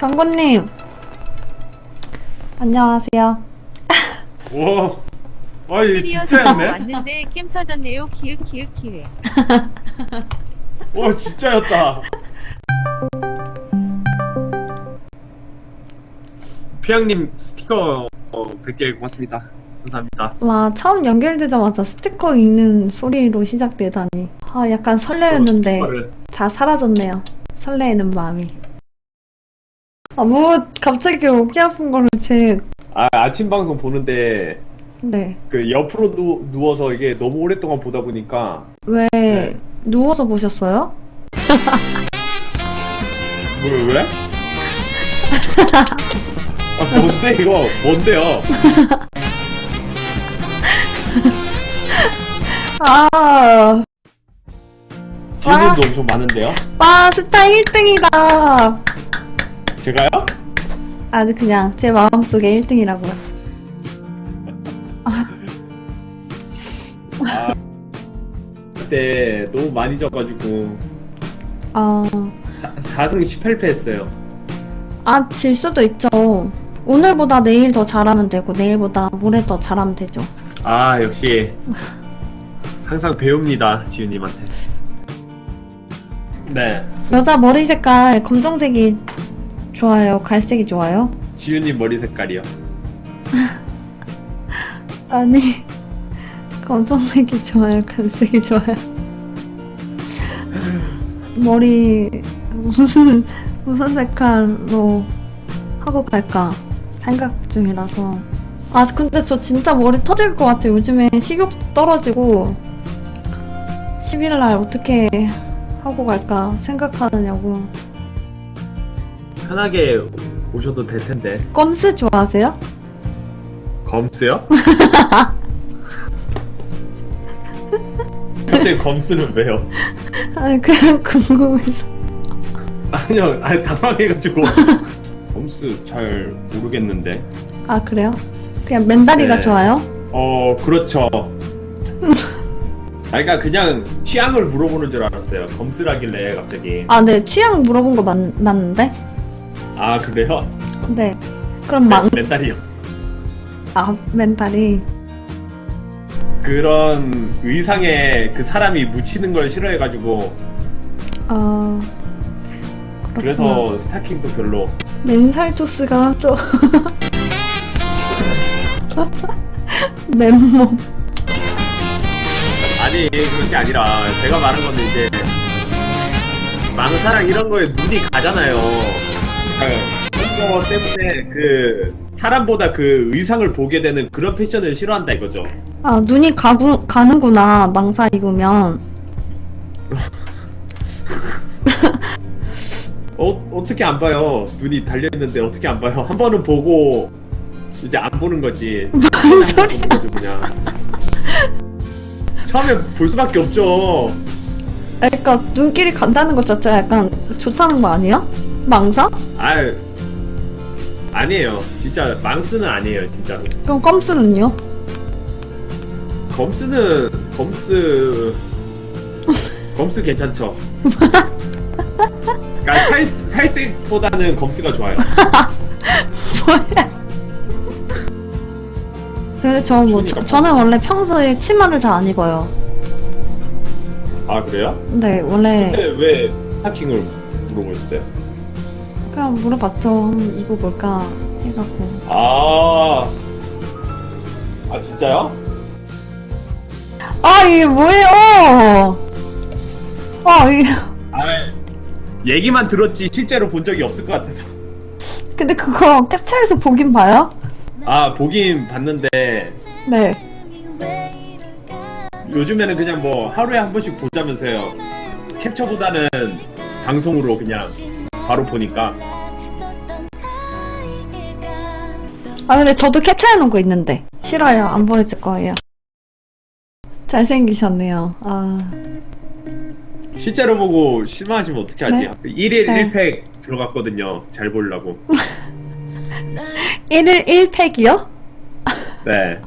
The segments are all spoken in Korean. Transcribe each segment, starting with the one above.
경고님. 안녕하세요. 와, 아 이게 시리어스 진짜였네? 왔는데 캠 터졌네요. 키읔 키읔 키읔. 와 진짜였다. 피양님 스티커 어, 100개 고맙습니다. 감사합니다. 와, 처음 연결되자마자 스티커 읽는 소리로 시작되다니. 아, 약간 설레였는데 스티커를. 다 사라졌네요. 설레이는 마음이. 아, 뭐, 갑자기 어깨 아픈 거를 제, 아 아침 방송 보는데 네. 그 옆으로 누, 누워서 이게 너무 오랫동안 보다 보니까 왜, 네. 누워서 보셨어요? 뭘 왜? 아 뭔데 이거 뭔데요? 아, 지훈님도 엄청 많은데요? 와, 스타 1등이다. 제가요? 아, 그냥 제 마음속에 1등이라고요. 아 그때 너무 많이 져가지고 아, 사, 4승 18패 했어요. 아, 질 수도 있죠. 오늘보다 내일 더 잘하면 되고, 내일보다 모레 더 잘하면 되죠. 아 역시 항상 배웁니다 지훈님한테 네 여자 머리 색깔 검정색이 좋아요? 갈색이 좋아요? 지훈님 머리 색깔이요 아니, 검정색이 좋아요? 갈색이 좋아요? 머리, 무슨, 무슨 색깔로 하고 갈까 생각 중이라서. 아, 근데 저 진짜 머리 터질 것 같아요. 요즘에 식욕도 떨어지고, 10일날 어떻게 하고 갈까 생각하느냐고. 편하게 오셔도 될 텐데 껌스 좋아하세요? 검스요? 갑자기 검스는 왜요? 아니, 그냥 궁금해서. 아니요 아니 당황해가지고 검스 잘 모르겠는데 아, 그래요? 그냥 맨다리가 네. 좋아요? 어 그렇죠 아 그러니까 그냥 취향을 물어보는 줄 알았어요 검스라길래 갑자기 아, 네. 취향 물어본 거 맞, 맞는데? 아 그래요? 네. 그럼 망, 맨날이요 아, 맨다리. 그런 의상에 그 사람이 묻히는 걸 싫어해가지고 아. 그렇구나. 그래서 스타킹도 별로 맨살 토스가 또. 맨몸. 아니 그런 게 아니라 제가 말한 거는 이제 망사랑 이런 거에 눈이 가잖아요 그러니까 그런 거 때문에 그 사람보다 그 의상을 보게 되는 그런 패션을 싫어한다 이거죠 아, 눈이 가구, 가는구나. 망사 입으면. 어, 어떻게 안 봐요 눈이 달려 있는데 어떻게 안 봐요 한 번은 보고 이제 안 보는 거지 무슨 소리야. 보는 거죠 그냥 처음에 볼 수밖에 없죠 그러니까 눈길이 간다는 것 자체가 약간 좋다는 거 아니야? 망사? 아 아니에요 진짜 망스는 아니에요 진짜로 그럼 껌스는요? 검스는 검스 검스 괜찮죠. 그러니까 살 살색보다는 검스가 좋아요. 뭐야? 근데 저 뭐, 저, 저는 원래 평소에 치마를 잘 안 입어요. 아 그래요? 근데 원래 근데 왜 스타킹을 물어보셨어요? 그냥 물어봤죠. 한번 입어볼까 해갖고. 아, 아 진짜요? 아, 이게 뭐예요? 아, 이게. 아 얘기만 들었지 실제로 본 적이 없을 것 같아서. 근데 그거 캡처해서 보긴 봐요? 아 보긴 봤는데 네. 요즘에는 그냥 뭐 하루에 한 번씩 보자면서요. 캡처보다는 방송으로 그냥 바로 보니까. 아, 근데 저도 캡처해놓은 거 있는데. 싫어요. 안 보여줄 거예요. 잘생기셨네요. 아. 실제로 보고 실망하시면 어떻게 하지? 네? 1일 네. 1팩 들어갔거든요. 잘 보려고. 1일 1팩이요? 네.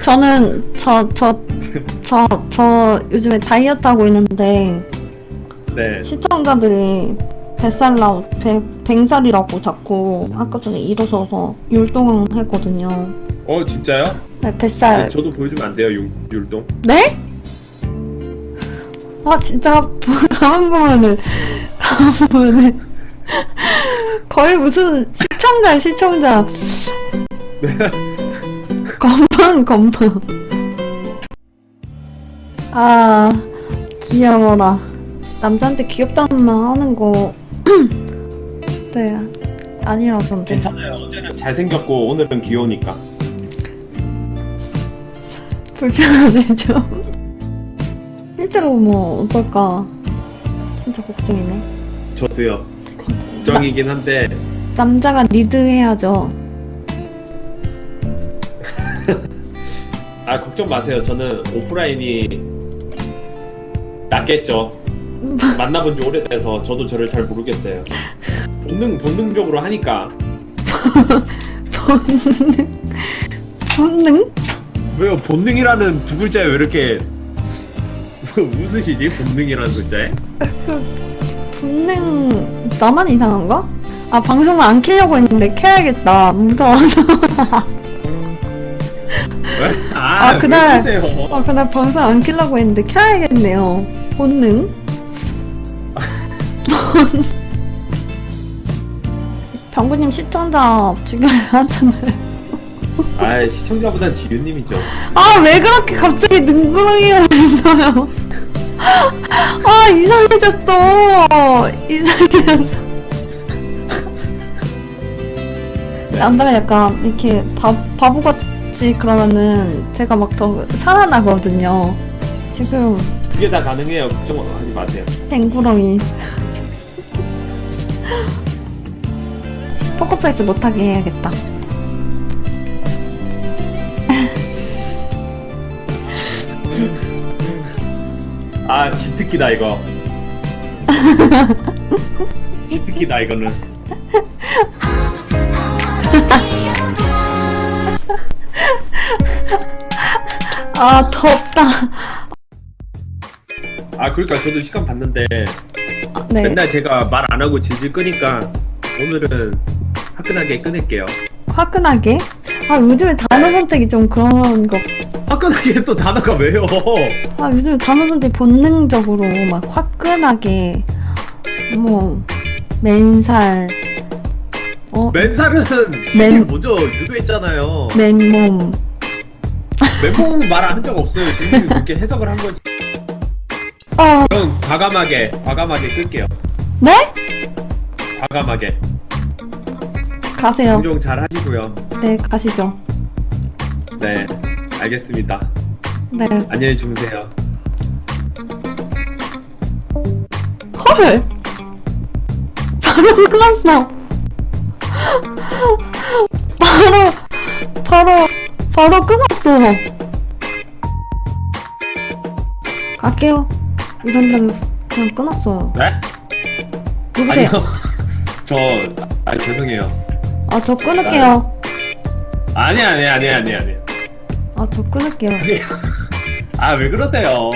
저는, 저, 저, 저, 저 요즘에 다이어트 하고 있는데, 네. 시청자들이 뱃살라 배, 뱅살이라고 자꾸 아까 전에 일어서서 율동했거든요. 어 진짜요? 네, 뱃살. 저도 보여주면 안 돼요 율, 율동? 네? 아 진짜 다음 보면은 다음 보면은 거의 무슨 시청자 시청자 건방 건방 아 귀여워라 남자한테 귀엽다는 말 하는 거. 네, 아니라던데. 괜찮아요. 어제는 잘생겼고 오늘은 귀여우니까. 불편하네 좀. 실제로 뭐 어떨까? 진짜 걱정이네. 저도요. 걱정이긴 한데. 남자가 리드해야죠. 아 걱정 마세요. 저는 오프라인이 낫겠죠 만나본 지 오래돼서 저도 저를 잘 모르겠어요. 본능 본능적으로 하니까. 본능? 본능? 왜요? 본능이라는 두 글자에 왜 이렇게 웃으시지? 본능이라는 글자에? 본능 나만 이상한가? 아 방송을 안 키려고 했는데 켜야겠다. 무서워서. 왜? 아, 왜 그날- 그러세요? 아 그날 방송 안 키려고 했는데 켜야겠네요. 본능 병구님 시청자 죽여야 하잖아요. 아 시청자보단 지윤님이죠. 아 왜 그렇게 갑자기 능구렁이가 됐어요? 아 이상해졌어. 이상해졌어. 남자가 약간 이렇게 바, 바보같이 그러면은 제가 막 더 살아나거든요. 지금 두개다 가능해요. 걱정하지 마세요. 댕구렁이 포커페이스 못하게 해야겠다. 아 진특기다 이거. 진특기다 이거는. 아 덥다. 아 그러니까 저도 시간 봤는데 네. 맨날 제가 말 안 하고 질질 끄니까 오늘은 화끈하게 끊을게요. 화끈하게? 아 요즘에 단어 선택이 좀 그런 거. 화끈하게 또 단어가 왜요? 아 요즘 에 단어 선택 본능적으로 막 화끈하게 뭐 맨살 어? 맨살은 맨- 맨 먼저 유도했잖아요. 맨몸. 맨몸 말한 적 없어요. 지금 그렇게 해석을 한 거지 아 그럼 과감하게 과감하게 끌게요 네? 과감하게 가세요 방종 잘 하시고요 네 가시죠 네 알겠습니다 네 안녕히 주무세요 헐! 바로 끝났어. 바로, 바로, 바로 끊었어. 갈게요. 이런 다음에 그냥 끊었어요. 네? 누구세요? 아니요 저 아, 죄송해요 아, 저 끊을게요. 아니 아니 아니 아니 아니 아, 저 끊을게요. 아 왜 그러세요